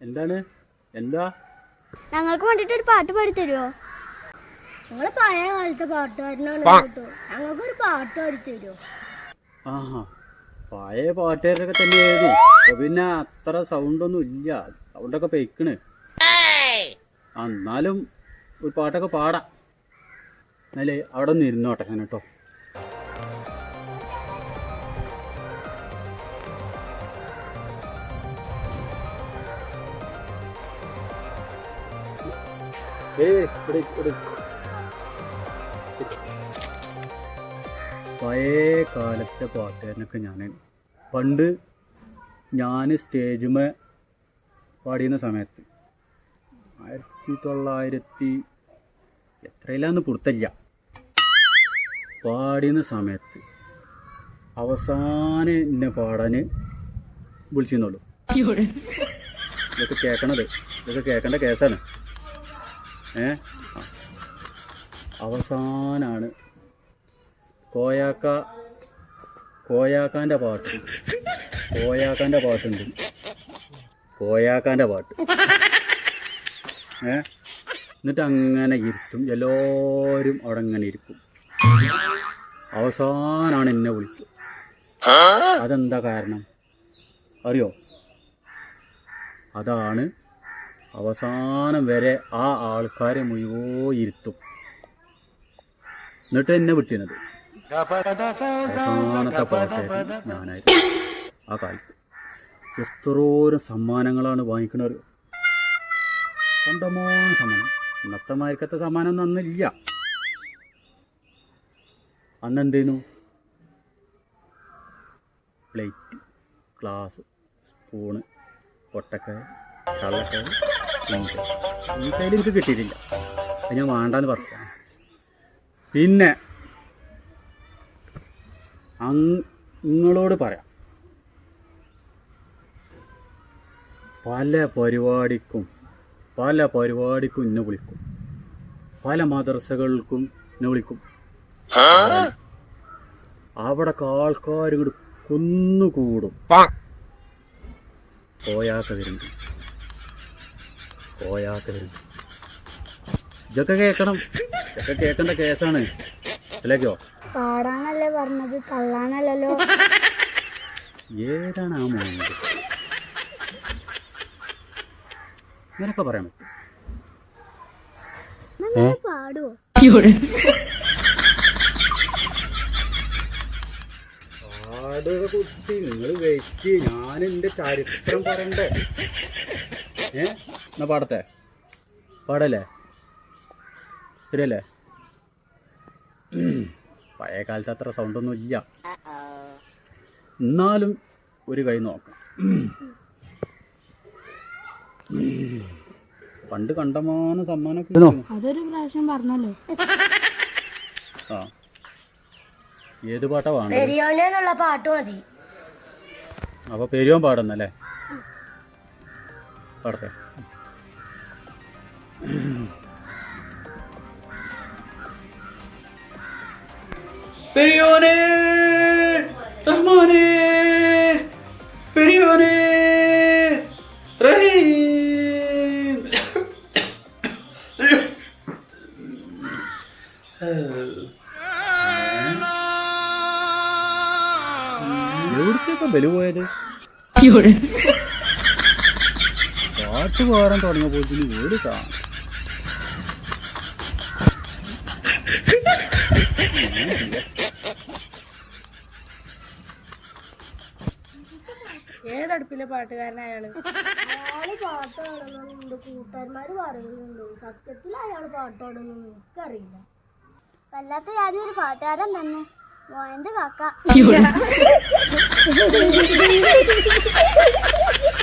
എന്താണ്? എന്താ? ഞങ്ങൾക്ക് വേണ്ടിട്ട് ഒരു പാട്ട് പാടി തരുമോ പഴയ കാലത്തെ പാട്ടുകാരനാണ് കേട്ടോ. പാട്ട് പഴയ പാട്ടുകാരൊക്കെ തന്നെയായിരുന്നു അപ്പൊ പിന്നെ അത്ര സൗണ്ടൊന്നും ഇല്ല. സൗണ്ടൊക്കെ പെയ്ക്കണ് എന്നാലും ഒരു പാട്ടൊക്കെ പാടാം. എന്നാലേ അവിടെ ഒന്ന് ഇരുന്നോട്ടെ ഞാൻ കേട്ടോ. ഏയ് ഇവിടെ ഇവിടെ. പഴയ കാലത്തെ പാട്ടുകാരനൊക്കെ ഞാൻ പണ്ട് ഞാൻ സ്റ്റേജുമേ പാടിയുന്ന സമയത്ത് ആയിരത്തി തൊള്ളായിരത്തി എത്രയിലാന്ന് പുറത്തല്ല. പാടിയുന്ന സമയത്ത് അവസാനം എന്നെ പാടാൻ വിളിച്ചിരുന്നുള്ളൂ. ഇതൊക്കെ കേൾക്കണത് ഇതൊക്കെ കേൾക്കേണ്ട കേസാണ്. ഏ? അവസാനാണ് കോയാക്ക കോയാക്കാന്റെ പാട്ട്. കോയാക്കാന്റെ പാട്ടുണ്ട്. കോയാക്കാന്റെ പാട്ട്. ഏ? എന്നിട്ട് അങ്ങനെ ഇരുത്തും. എല്ലാവരും അവിടെ അങ്ങനെ ഇരിക്കും. അവസാനാണ് എന്നെ വിളിച്ചത് അതെന്താ കാരണം? അറിയോ? അതാണ് അവസാനം വരെ ആ ആൾക്കാരെ മുഴുവോ ഇരുത്തും. എന്നിട്ട് എന്നെ വിട്ടിരുന്നത് അവസാനത്തെ പാട്ടായിരുന്നു ഞാനായിരുന്നു ആ കാലത്ത് എത്രോരം സമ്മാനങ്ങളാണ് വാങ്ങിക്കുന്നത് സ്വന്തമായ സമ്മാനം ഇന്നത്തെ മാർക്കത്തെ സമ്മാനം ഒന്നും അന്നില്ല അന്ന് എന്തേനു പ്ലേറ്റ് ഗ്ലാസ് സ്പൂണ് പൊട്ടക്കായ കള്ളക്കായ ഈ കയ്യിൽ എനിക്ക് കിട്ടിയിട്ടില്ല അത് ഞാൻ വേണ്ടാന്ന് പറഞ്ഞു പിന്നെ നിങ്ങളോട് പറയാം. പല പരിപാടിക്കും പല പരിപാടിക്കും എന്നെ വിളിക്കും. പല മദ്രസകൾക്കും എന്നെ വിളിക്കും. അവിടെ ആൾക്കാർ ഇങ്ങോട്ട് കുന്നുകൂടും പോയാത്ത വരുന്നു പോയാത്ത വരുന്നു ഇതൊക്കെ കേൾക്കണം ഇതൊക്കെ കേൾക്കേണ്ട കേസാണ്. മനസ്സിലാക്കിയോ? പാടാനല്ലേ പറഞ്ഞത് തള്ളാനല്ലോ ഏതാണ് ആ പറയാൻ പാടുവോ? പാടുക കുട്ടി നിങ്ങൾ വെയിറ്റ്. ഞാൻ എന്റെ ചരിത്രം പറയണ്ടേ? ഏ? എന്നാ പാടത്തെ? പാടല്ലേ? ശരിയല്ലേ? പഴയ കാലത്ത് അത്ര സൗണ്ടൊന്നും ഇല്ല. എന്നാലും ഒരു കൈ നോക്കാം. പണ്ട് കണ്ടമാനം സമ്മാനമൊക്കെ അതൊരു പ്രാവശ്യം പറഞ്ഞല്ലോ. ആ. ഏത് പാട്ടാ പാട്ട് മതി. അപ്പൊ പെരിയോൻ പാടുന്നല്ലേ? പാടട്ടെ. പെരിയോനെ റഹ്മാനെ പെരിയോനെ റഹീം എവിടത്തേക്കാ ബലു പോയത്? പാട്ട് പാടാൻ തുടങ്ങിയപ്പോഴത്തേന് വീട് കാണാം ഏതടുപ്പിലെ പാട്ടുകാരനായാൾ? അയാൾ പാട്ട് പാടുന്നുണ്ട് കൂട്ടുകാരന്മാര് പറയുന്നുണ്ട്. സത്യത്തിൽ അയാൾ പാട്ട് പാടുന്നു എനിക്കറിയില്ല. വല്ലാത്ത ജാതി ഒരു പാട്ടുകാരൻ തന്നെ. മോയന്റെ കാക്ക.